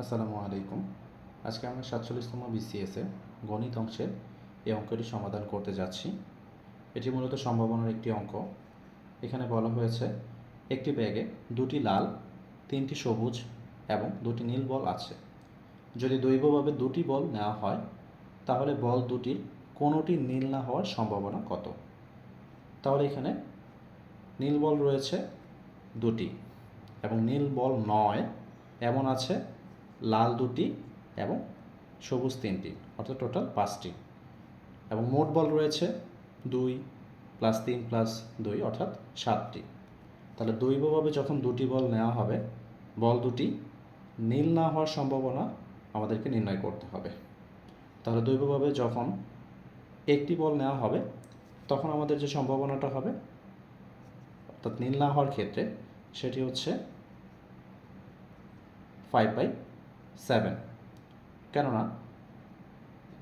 আসসালামু আলাইকুম। আজকে আমরা সাতচল্লিশতম বিসিএসে গণিত অংশের এই অঙ্কটি সমাধান করতে যাচ্ছি। এটি মূলত সম্ভাবনার একটি অঙ্ক। এখানে বলা হয়েছে, একটি ব্যাগে দুটি লাল, তিনটি সবুজ এবং দুটি নীল বল আছে। যদি দৈবভাবে দুটি বল নেওয়া হয়, তাহলে বল দুটির কোনোটি নীল না হওয়ার সম্ভাবনা কত? তাহলে এখানে নীল বল রয়েছে দুটি এবং নীল বল নয়, এমন আছে লাল দুটি এবং সবুজ তিনটি, অর্থাৎ টোটাল পাঁচটি। এবং মোট বল রয়েছে দুই প্লাস তিন প্লাস দুই, অর্থাৎ সাতটি। তাহলে দৈবভাবে যখন দুটি বল নেওয়া হবে, বল দুটি নীল না হওয়ার সম্ভাবনা আমাদেরকে নির্ণয় করতে হবে। তাহলে দৈবভাবে যখন একটি বল নেওয়া হবে, তখন আমাদের যে সম্ভাবনাটা হবে, অর্থাৎ নীল না হওয়ার ক্ষেত্রে, সেটি হচ্ছে ফাইভ বাই সেভেন। কেননা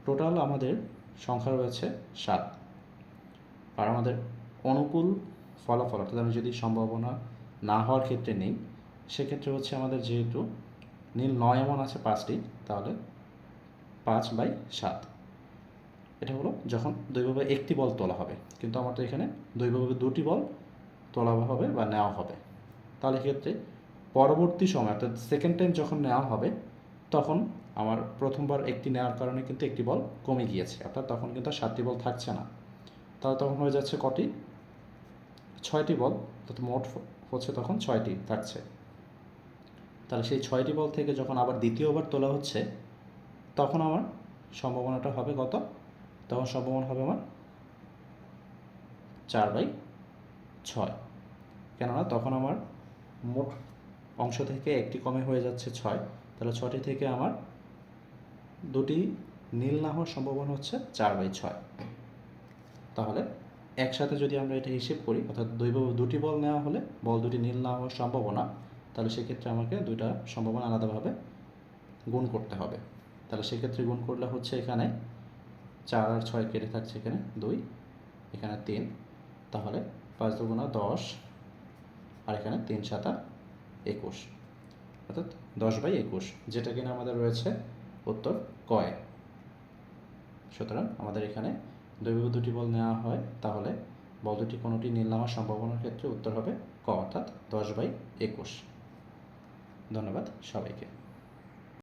টোটাল আমাদের সংখ্যা রয়েছে সাত। আর আমাদের অনুকূল ফলাফল, অর্থাৎ আমি যদি সম্ভাবনা না হওয়ার ক্ষেত্রে নিই, সেক্ষেত্রে হচ্ছে আমাদের যেহেতু নীল নয় এমন আছে পাঁচটি, তাহলে পাঁচ বাই সাত। এটা হলো যখন দৈবভাবে একটি বল তোলা হবে, কিন্তু আমার তো এখানে দৈবভাবে দুটি বল তোলা হবে বা নেওয়া হবে। তাহলে ক্ষেত্রে পরবর্তী সময়, অর্থাৎ সেকেন্ড টাইম যখন নেওয়া হবে তখন আমার প্রথমবার একটি নেওয়ার কারণে কিন্তু একটি বল কমে গিয়েছে। অর্থাৎ তখন কিন্তু আর সাতটি বল থাকছে না। তাহলে তখন হয়ে যাচ্ছে কটি? ছয়টি বল। অর্থাৎ মোট হচ্ছে তখন ছয়টি থাকছে। তাহলে সেই ছয়টি বল থেকে যখন আবার দ্বিতীয়বার তোলা হচ্ছে, তখন আমার সম্ভাবনাটা হবে কত? তখন সম্ভাবনা হবে আমার চার বাই ছয়। কেননা তখন আমার মোট অংশ থেকে একটি কমে হয়ে যাচ্ছে ছয়। তাহলে ছটি থেকে আমার দুটি নীল না হওয়ার সম্ভাবনা হচ্ছে চার বাই ছয়। তাহলে একসাথে যদি আমরা এটা হিসেব করি, অর্থাৎ দুই দুটি বল নেওয়া হলে বল দুটি নীল না হওয়ার সম্ভাবনা, তাহলে সেক্ষেত্রে আমাকে দুইটা সম্ভাবনা আলাদাভাবে গুণ করতে হবে। তাহলে সেক্ষেত্রে গুণ করলে হচ্ছে এখানে চার আর ছয় কেটে থাকছে এখানে দুই, এখানে তিন, তাহলে পাঁচ দুগুণা দশ, আর এখানে তিন সাতা একুশ। অর্থাৎ দশ বাই একুশ, যেটা কিনা আমাদের রয়েছে উত্তর কয়? সুতরাং আমাদের এখানে দৈব দুটি বল নেওয়া হয়, তাহলে বল দুটি কোনোটি নীল নামার সম্ভাবনার ক্ষেত্রে উত্তর হবে ক, অর্থাৎ দশ বাই একুশ। ধন্যবাদ সবাইকে।